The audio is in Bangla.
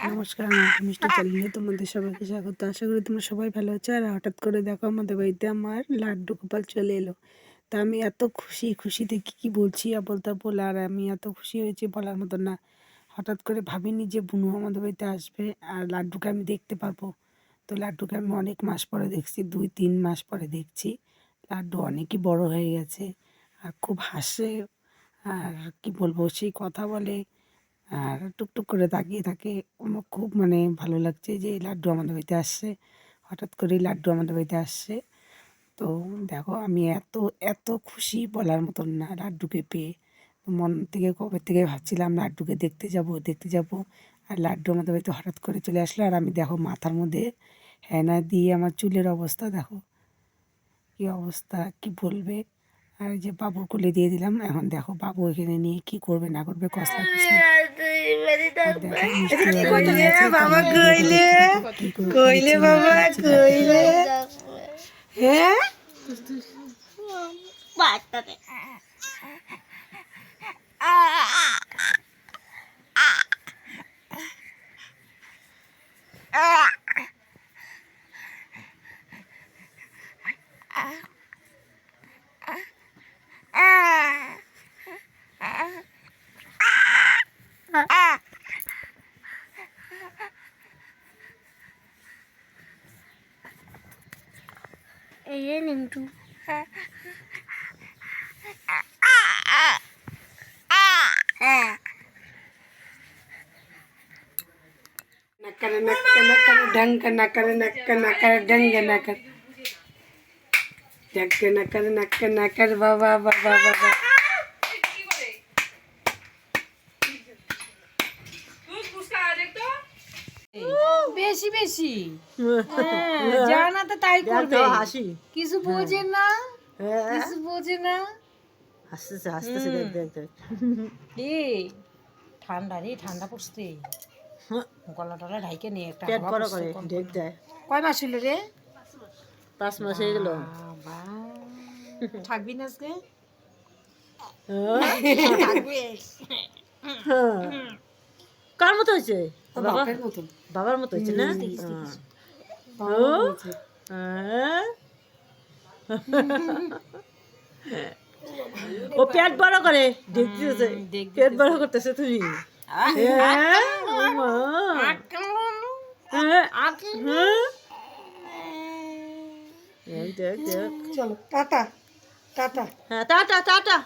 নমস্কার, আমি একটা মিষ্টি চ্যানেলে তোমাদের সবাইকে স্বাগত। আশা করি তোমরা সবাই ভালো আছো। আর হঠাৎ করে দেখো আমাদের বাড়িতে আমার লাড্ডু গোপাল চলে এলো। তা আমি এত খুশি, খুশিতে কী কী বলছি আবল তাবল? আর আমি এত খুশি হয়েছি বলার মতো না। হঠাৎ করে ভাবিনি যে বুনু আমাদের বাড়িতে আসবে আর লাড্ডুকে আমি দেখতে পারব। তো লাড্ডুকে আমি অনেক মাস পরে দেখছি, দুই, তিন মাস পরে দেখছি। লাড্ডু অনেকই বড় হয়ে গেছে আর খুব হাসে। আর কি বলব সেই কথা বলে আর টুকটুক করে তাকিয়ে থাকে আমার খুব মানে ভালো লাগছে যে লাড্ডু আমাদের বাড়িতে আসছে। হঠাৎ করে এই লাড্ডু আমাদের বাড়িতে আসছে। তো দেখো আমি এত এত খুশি বলার মতন না লাড্ডুকে পেয়ে। মন থেকে, কবে থেকে ভাবছিলাম লাড্ডুকে দেখতে যাব দেখতে যাব। আর লাড্ডু আমাদের বাড়িতে হঠাৎ করে চলে আসলো আর আমি দেখো মাথার মধ্যে হেনা দিয়ে আমার চুলের অবস্থা দেখো। কী অবস্থা, কি বলবে? আর যে বাবুর কোলে দিয়ে দিলাম। এখন দেখো বাবু এখানে নিয়ে কি করবে না করবে কসলা কসলি বাবা কইলে? কইলে বাবা কইলে? হ্যাঁ? कर लिंटू नकर नकर नकर ढंग नकर नकर नकर ढंग नकर ढंग नकर नकर नकर वाह वाह वाह वाह वाह। বেশি বেশি। হ্যাঁ, যা না তো তাই করবে। হাসি। কিছু বোঝে না কিছু বোঝে না। হাসতেছে হাসতেছে দেখ দেখ দেখ। এ ঠান্ডা রে ঠান্ডা পড়ছে। গলা টলা ঢাইকে নিয়ে একটা পেট বড় করে দেখ দেয় কয় মাস হলো রে? পাঁচ মাস হয়ে গেল। থাকবি না আজকে? কার মতো হয়েছে? মতন। বাবার মতো হয়েছে না? ও হ্যাঁ। পেট বড় করে। দেখতেছে। পেট বড় করতেছে তুমি। হ্যাঁ, ও। হ্যাঁ, হ্যাঁ। টাটা। টাটা। হ্যাঁ টাটা টাটা।